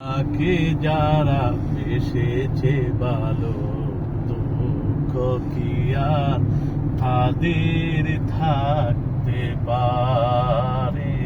তাকে যারা এসেছে ভালো দুঃখ কি আর তাদের থাকতে পারে?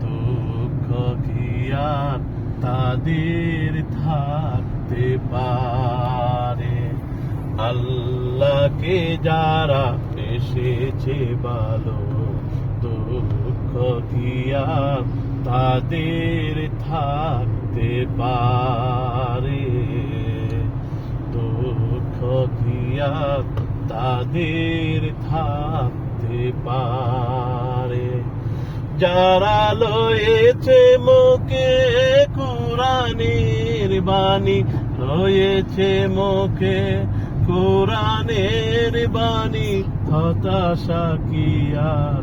দুঃখ কি আর তাদের থাকতে পারে? আল্লাহকে যারা এসেছে ভালো দুঃখ কি আর তাদের থাকতে পারে। দুঃখ আর তাদের থাকতে পারে। যারা লয়েছে মুখে কোরআনের বাণী রয়েছে মুখে কোরআনের বাণী, হতাশা কি আর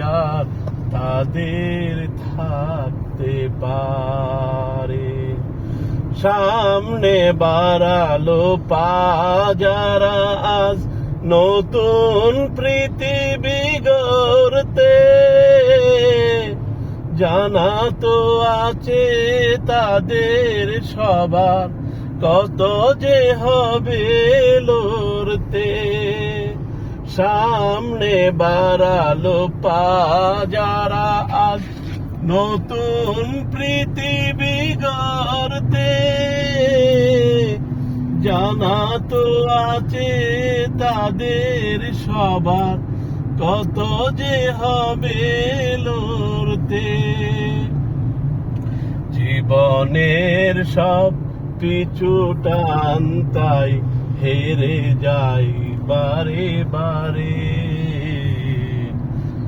আর তাদের থাকতে পারে। সামনে বাড়ালো পা যারা আজ নতুন পৃথিবী গড়তে। জানা তো আছে তাদের সবার কত যে হবে লড়তে। সামনে বাড়ালো পা যারা আজ নতুন পৃথিবী গড়তে। জানা তো আছে তাদের সবার কত যে হবে লড়তে। জীবনের সব পিছু টান তাই হেরে যাই। বারে বারে,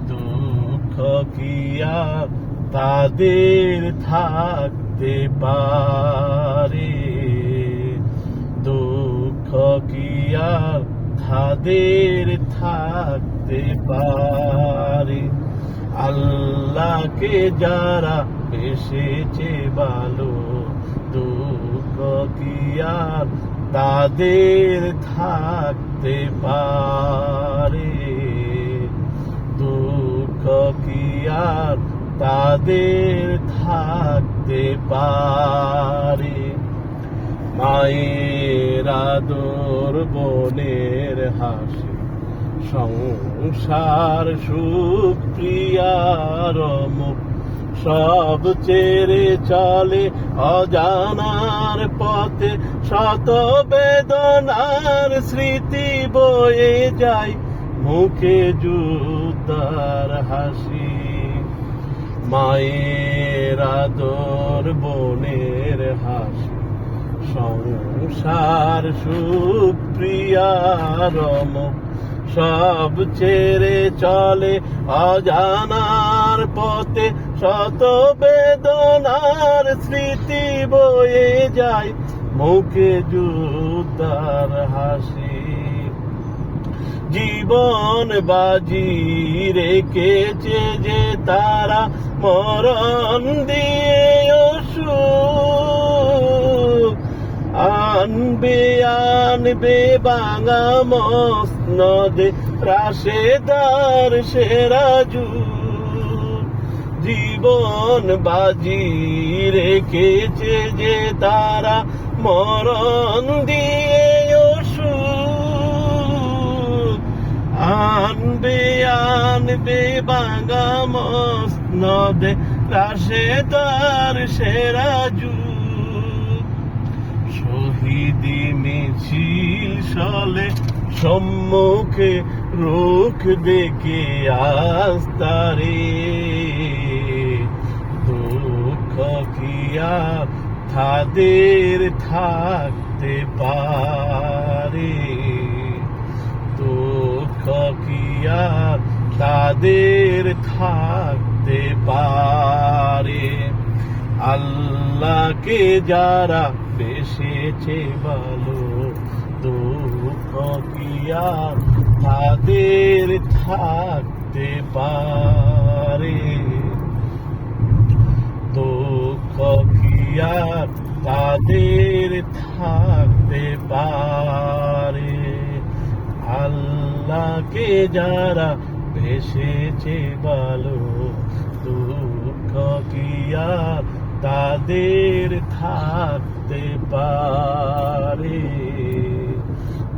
দুঃখ কি আর তাদের থাকতে পারে? দুঃখ কি আর তাদের থাকতে পারে? আল্লাহকে যারা এসেছে ভালো, দুঃখ কি আর তাদের থাকতে পারে। দুঃখ কি আর তাদের থাকতে পারে? মায়ের আদর বোনের হাসি, সংসার সুখ প্রিয়ার মুখ সব চেরে চলে অজানার পথে শত বেদনার স্মৃতি বয়ে যায়। মুখে জুতার হাসি, মায়ের আদর, বোনের হাসি। সংসার সুপ্রিয়ার মুখ সব ছেড়ে চলে অজানার পথে শত বেদনার স্মৃতি বয়ে যায়। মুখে জুতার হাসি। জীবন বাজি রেখেছে যে তারা মরণ দিয়ে অসুখ আনবে আনবে বাঙা মসনদে রাশেদার সেরাজু জীবন বাজি রেখেছে যে তারা মরণ দিয়ে অসুখ আনবে আনবে বাঙা মসনদে রাশেদার সেরাজু শহীদি মিছিল চলে সম্মুখে রুখ দেখে আস্তারে দুঃখ কিয়া তাদের থাকতে পারে? দুঃখ কিয়া তাদের থাকতে পারে? আল্লাহ আল্লাহকে যারা বেসেছে ভালো, দুঃখ আর তাদের থাকতে পারে। দুঃখ কি তাদের থাকতে পারে। আল্লাহকে যারা ভেসেছে ভালো দুঃখ কি তাদের থাকতে পারে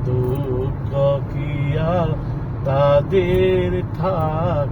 দুঃখ কি আর তাদের পারে